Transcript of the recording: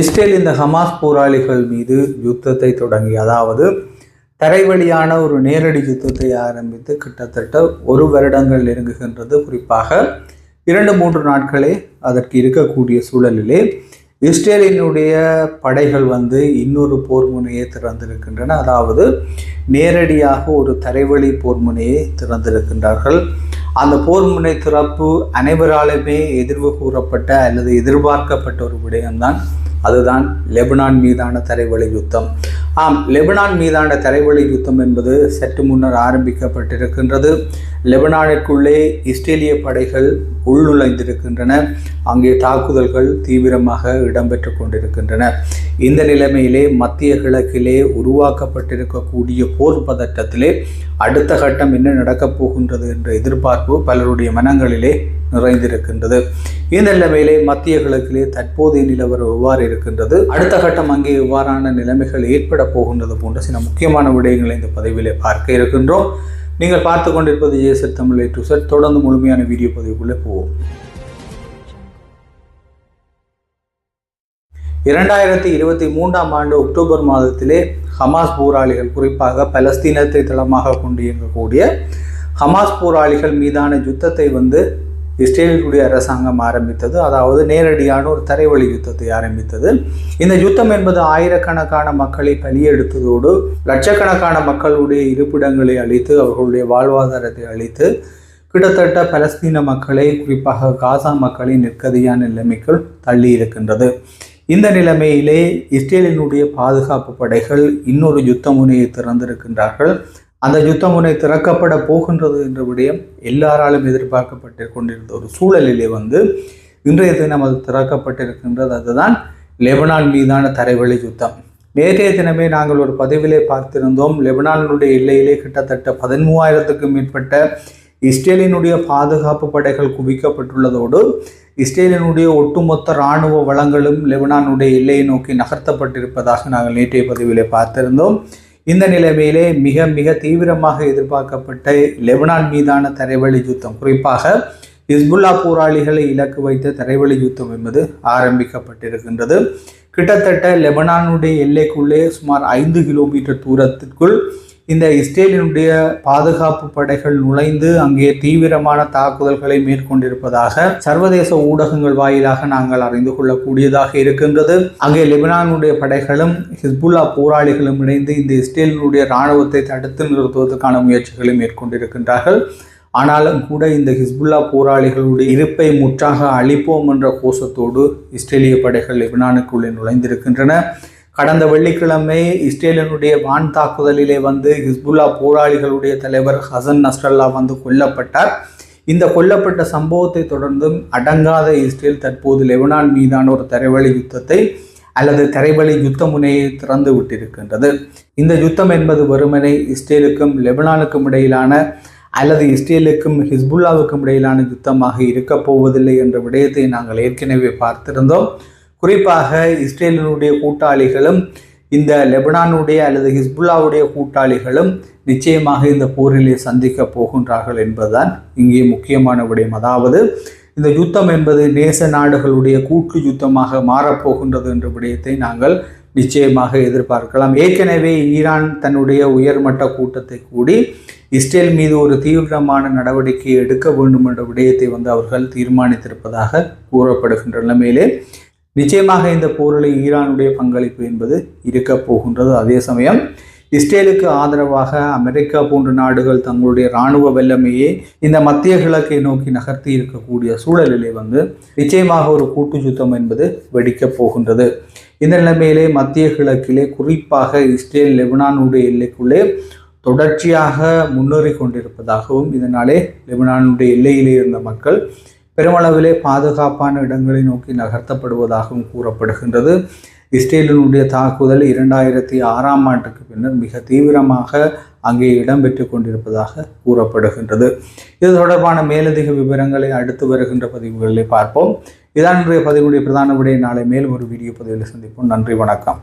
Israel இந்த Hamas போராளிகள் மீது யுத்தத்தை தொடங்கி அதாவது தரைவழியான ஒரு நேரடி யுத்தத்தை ஆரம்பித்து கிட்டத்தட்ட ஒரு வருடங்கள் நெருங்குகின்றது. குறிப்பாக இரண்டு மூன்று நாட்களே அதற்கு இருக்கக்கூடிய சூழலிலே இஸ்ரேலினுடைய படைகள் வந்து இன்னொரு போர் முனையை திறந்திருக்கின்றன. அதாவது நேரடியாக ஒரு தரைவழி போர் முனையை திறந்திருக்கின்றார்கள். அந்த போர் முனை திறப்பு அனைவராலுமே எதிர்வு கூறப்பட்ட அல்லது எதிர்பார்க்கப்பட்ட ஒரு விடயம்தான். அதுதான் லெபனான் மீதான தரைவழி யுத்தம். ஆம் லெபனான் மீதான தரைவழி யுத்தம் என்பது சற்று முன்னர் ஆரம்பிக்கப்பட்டிருக்கின்றது. லெபனானிற்குள்ளே இஸ்ரேலிய படைகள் உள்நுழைந்திருக்கின்றன. அங்கே தாக்குதல்கள் தீவிரமாக இடம்பெற்று கொண்டிருக்கின்றன. இந்த நிலைமையிலே மத்திய கிழக்கிலே உருவாக்கப்பட்டிருக்கக்கூடிய போர் பதட்டத்திலே அடுத்த கட்டம் என்ன நடக்கப் போகின்றது என்ற எதிர்பார்ப்பு பலருடைய மனங்களிலே நிறைந்திருக்கின்றது. இந்த நிலைமையிலே மத்திய கிழக்கிலே தற்போதைய நிலவரம் எவ்வாறு இருக்கின்றது? அடுத்த கட்டம் அங்கே எவ்வாறான நிலைமைகள் ஏற்பட போகின்றது போன்ற சில முக்கியமான விடயங்களை இந்த பதிவிலே பார்க்க இருக்கின்றோம். நீங்கள் பார்த்து கொண்டிருப்பது ஜேசர் தமிழ் டு சார் தொடர்ந்து முழுமையான வீடியோ பதிவுக்குள்ளே போவோம். இரண்டாயிரத்தி இருபத்தி மூன்றாம் ஆண்டு அக்டோபர் மாதத்திலே ஹமாஸ் போராளிகள் குறிப்பாக பலஸ்தீனத்தை தளமாக கொண்டு இயங்கக்கூடிய ஹமாஸ் போராளிகள் மீதான யுத்தத்தை வந்து இஸ்ரேலுடைய அரசாங்கம் ஆரம்பித்தது அதாவது நேரடியான ஒரு தரைவழி யுத்தத்தை ஆரம்பித்தது. இந்த யுத்தம் என்பது ஆயிரக்கணக்கான மக்களை பலியெடுத்ததோடு லட்சக்கணக்கான மக்களுடைய இருப்பிடங்களை அழித்து அவர்களுடைய வாழ்வாதாரத்தை அழித்து கிட்டத்தட்ட பலஸ்தீன மக்களை குறிப்பாக காசா மக்களை நிற்கதியான நிலைமைக்குள் தள்ளி இருக்கின்றது. இந்த நிலைமையிலே இஸ்ரேலினுடைய பாதுகாப்பு படைகள் இன்னொரு யுத்த முனையை திறந்திருக்கின்றார்கள். அந்த யுத்த முனை திறக்கப்பட போகின்றது என்ற விடயம் எல்லாராலும் எதிர்பார்க்கப்பட்டு கொண்டிருந்த ஒரு சூழலிலே வந்து இன்றைய தினம் அது திறக்கப்பட்டிருக்கின்றது. அதுதான் லெபனான் மீதான தரைவழி யுத்தம். நேற்றைய தினமே நாங்கள் ஒரு பதிவிலே பார்த்திருந்தோம். லெபனானுடைய எல்லையிலே கிட்டத்தட்ட பதிமூவாயிரத்துக்கும் மேற்பட்ட இஸ்ரேலினுடைய பாதுகாப்பு படைகள் குவிக்கப்பட்டுள்ளதோடு இஸ்ரேலினுடைய ஒட்டுமொத்த இராணுவ வளங்களும் லெபனானுடைய எல்லையை நோக்கி நகர்த்தப்பட்டிருப்பதாக நாங்கள் நேற்றைய பதிவிலே பார்த்திருந்தோம். இந்த நிலைமையிலே மிக மிக தீவிரமாக எதிர்பார்க்கப்பட்ட லெபனான் மீதான தரைவழி யுத்தம். குறிப்பாக ஹிஸ்புல்லா போராளிகளை இலக்கு வைத்த தரைவழி யுத்தம் என்பது ஆரம்பிக்கப்பட்டிருக்கின்றது. கிட்டத்தட்ட லெபனானுடைய எல்லைக்குள்ளே சுமார் ஐந்து கிலோமீட்டர் தூரத்திற்குள் இந்த இஸ்ரேலினுடைய பாதுகாப்பு படைகள் நுழைந்து அங்கே தீவிரமான தாக்குதல்களை மேற்கொண்டிருப்பதாக சர்வதேச ஊடகங்கள் வாயிலாக நாங்கள் அறிந்து கொள்ளக்கூடியதாக இருக்கின்றது. அங்கே லெபனானுடைய படைகளும் ஹிஸ்புல்லா போராளிகளும் இணைந்து இந்த இஸ்ரேலினுடைய இராணுவத்தை தடுத்து நிறுத்துவதற்கான முயற்சிகளை மேற்கொண்டிருக்கின்றார்கள். ஆனாலும் கூட இந்த ஹிஸ்புல்லா போராளிகளுடைய இருப்பை முற்றாக அழிப்போம் என்ற கோஷத்தோடு இஸ்ரேலிய படைகள் லெபனானுக்குள்ளே நுழைந்திருக்கின்றன. கடந்த வெள்ளிக்கிழமை இஸ்ரேலினுடைய வான் தாக்குதலிலே வந்து ஹிஸ்புல்லா போராளிகளுடைய தலைவர் ஹசன் நஸ்ரல்லா வந்து கொல்லப்பட்டார். இந்த கொல்லப்பட்ட சம்பவத்தை தொடர்ந்தும் அடங்காத இஸ்ரேல் தற்போது லெபனான் மீதான ஒரு தரைவழி யுத்தத்தை அல்லது தரைவழி யுத்த முனையை திறந்து விட்டிருக்கின்றது. இந்த யுத்தம் என்பது வெறுமனை இஸ்ரேலுக்கும் லெபனானுக்கும் இடையிலான அல்லது இஸ்ரேலுக்கும் ஹிஸ்புல்லாவுக்கும் இடையிலான யுத்தமாக இருக்கப் போவதில்லை என்ற விடயத்தை நாங்கள் ஏற்கனவே பார்த்திருந்தோம். குறிப்பாக இஸ்ரேலினுடைய கூட்டாளிகளும் இந்த லெபனானுடைய அல்லது ஹிஸ்புல்லாவுடைய கூட்டாளிகளும் நிச்சயமாக இந்த போரிலே சந்திக்க போகின்றார்கள் என்பதுதான் இங்கே முக்கியமான விடயம். அதாவது இந்த யுத்தம் என்பது நேச நாடுகளுடைய கூட்டு யுத்தமாக மாறப்போகின்றது என்ற விடயத்தை நாங்கள் நிச்சயமாக எதிர்பார்க்கலாம். ஏற்கனவே ஈரான் தன்னுடைய உயர்மட்ட கூட்டத்தை கூடி இஸ்ரேல் மீது ஒரு தீவிரமான நடவடிக்கை எடுக்க வேண்டும் என்ற விடயத்தை வந்து அவர்கள் தீர்மானித்திருப்பதாக கூறப்படுகின்ற நிலைமையிலே நிச்சயமாக இந்த போரில் ஈரானுடைய பங்களிப்பு என்பது இருக்க போகின்றது. அதே சமயம் இஸ்ரேலுக்கு ஆதரவாக அமெரிக்கா போன்ற நாடுகள் தங்களுடைய இராணுவ வல்லமையை இந்த மத்திய கிழக்கை நோக்கி நகர்த்தி இருக்கக்கூடிய சூழலிலே வந்து நிச்சயமாக ஒரு கூட்டு சுத்தம் என்பது வெடிக்கப் போகின்றது. இந்த நிலைமையிலே மத்திய கிழக்கிலே குறிப்பாக இஸ்ரேல் லெபனானுடைய எல்லைக்குள்ளே தொடர்ச்சியாக முன்னேறி கொண்டிருப்பதாகவும் இதனாலே லெபனானுடைய எல்லையிலே இருந்த மக்கள் பெருமளவிலே பாதுகாப்பான இடங்களை நோக்கி நகர்த்தப்படுவதாகவும் கூறப்படுகின்றது. இஸ்ரேலினுடைய தாக்குதல் இரண்டாயிரத்தி ஆறாம் ஆண்டுக்கு பின்னர் மிக தீவிரமாக அங்கே இடம்பெற்று கொண்டிருப்பதாக கூறப்படுகின்றது. இது தொடர்பான மேலதிக விவரங்களை அடுத்து வருகின்ற பதிவுகளில் பார்ப்போம். இதான் இன்றைய பதிவுடைய பிரதான விடைய நாளை மேல் ஒரு வீடியோ பதிவில் சந்திப்போம். நன்றி வணக்கம்.